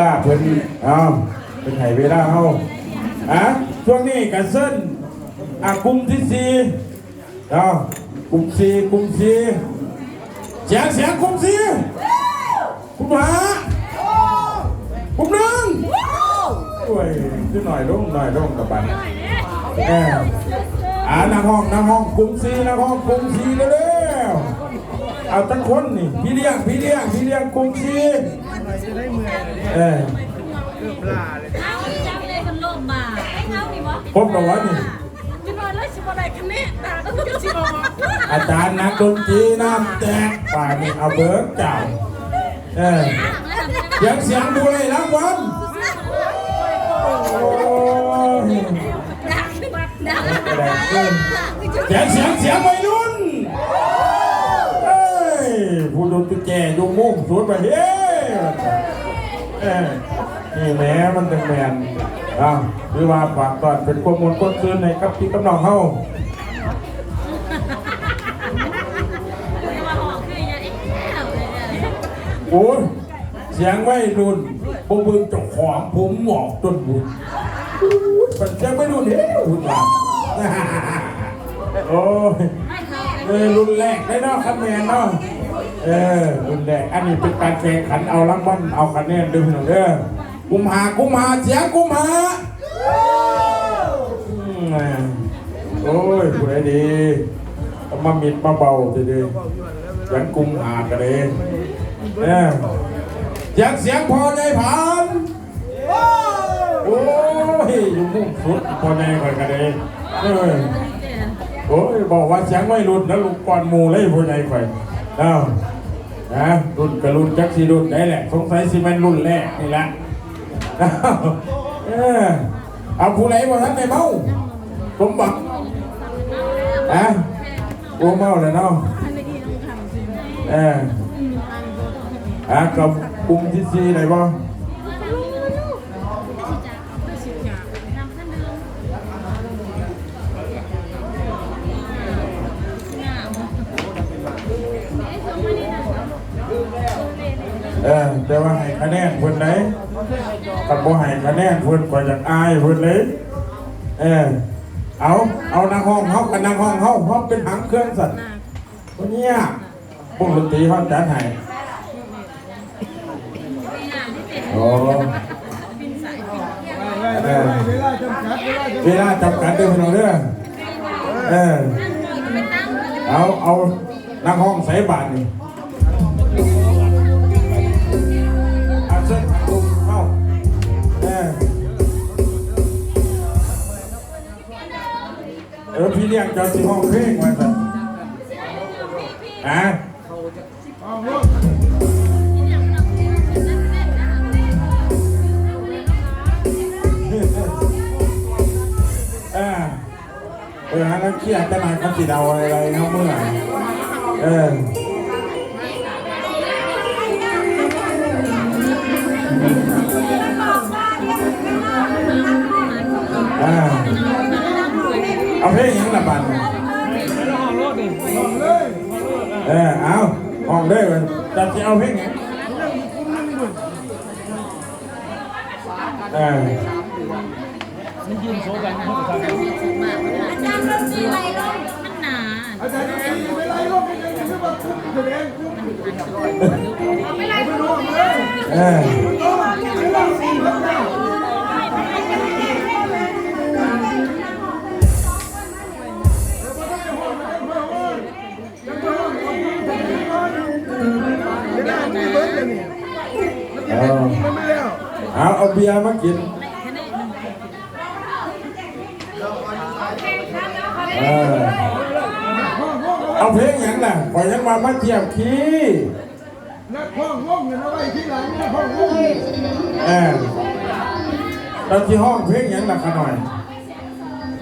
ลาเพิ่นเอาเป็นไห้เวลาเฮาอะช่วงนี้กันเส้นอะกลุ่มที่สี่เอากลุ่มสี่กลุ่มสี่เสียงเสียงกลุ่มสี่กลุ่มหากลุ่มหนึ่งโอ้ยขึ้นหน่อยลงหน่อยลงกับบันแอบอ่านักห้องนักห้องกลุ่มสี่นักห้องกลุ่มสี่เร็ว เอาทั้งคนนี่พี่เลี้ยงพี่เลี้ยงพี่เลี้ยงกลุ่มสี่เออเอาจังเลยกันลมมาไอ้เงานี่วะพบกับว่านี่จะนอนแล้วสิบอะไรคะเนี่ยตาต้องจะสิบออกอาจารย์นักดนตรีน้ำแตกป่านี่เอาเบิร์กเจ้าเออเสียงเสียงดูเลยรางวัลโอ้ยดังดังแรงเกินเสียงเสียงเสียงวัยรุ่ ผู้ดนตรีแก่ยุงมุ่งสุดไปเฮ้ยเอ้ยนี่แหม้มันเป็นแมนอะหรือว่าฝากก่อนเป็นความมวลความคืนในกับพี่กับน้องเฮามาโอ้ยเสียงไม่รุนพวกมึงจ้าของผมหมอกจนบุญมันเสียงไม่รุนเฮ้ยหุ่นหลังโอ้ยไม่เคยรุ่นแรกได้เนาะคะแนนเนาะ เออรุ่นแรกอันนี้เป็นการแข่งขันเอารางวัลเอาคะแนนด้วยพี่น้องเด้อกุมหากุมหาเสียงกุมหาโอ้ยผู้ใดดีเอามามิดมาเบาทีเดียวเสียงกุมหากันเลยเออเสียงเสียงพอใจผ่านโอ้ยอยู่มุ่งสุดพอใจก่อนกันเลยเออโอ้ยบอกว่าเสียงไม่รุ่นะลูกก่อนมูเลยผู้ใหญ่ข่อยเอ้า นะรุ่นกระรุ่นจักสีรุ่นได้แหละ สงสัยสิมันรุ่นแรกนี่แหละเอาผู้ไหนมาทักได้เมาสมบัติอะโอ้เมาเลยเนาะเอออะกับปุ่มที่สี่ไหนบ้าง เออแต่ว่าให้คะแนนเพิ่นไหนกับบ่ให้คะแนนเพิ่นก็อยากอายเพิ่นเลยเออเอาเอานางห้องเฮากับนางห้องเฮาเฮาเป็นหางเครื่องสัตว์คนเนี้ยพวกดนตรีเฮาจัดให้โอ้เออเวลาจำกัดเด้อพี่น้องเด้อเออเอาเอานางห้องใส่บาทนี่ พี่เลี้ยงเจ้าสิห้องเพลงมาสิอะเออเออฮะแล้วเครียดจะนายเขาสิเดาอะไรเขาเมื่อไหร่เอออ่ เอาเพลงหยังละบันเออเอาห้องได้เลยจะจะเอาเพลงหยังเอออาจารย์รถมีอะไรลงมันหนาอาจารย์จะมีไม่ไล่ลบไม่ไล่ยังไม่บอกแสดงคุณไม่ไล่ไม่รู้เลยเออ ไม่เบิร์ดเลยนี่มันจะได้มันไม่แล้วเอาเอาเบียร์มากินเอาเพลงหยังล่ะขอยังมามาเทียบคีย์นักห้องห้องเงินเอาไว้ที่หลังนักห้องห้องเออเราที่ห้องเพลงหยังล่ะขะหน่อย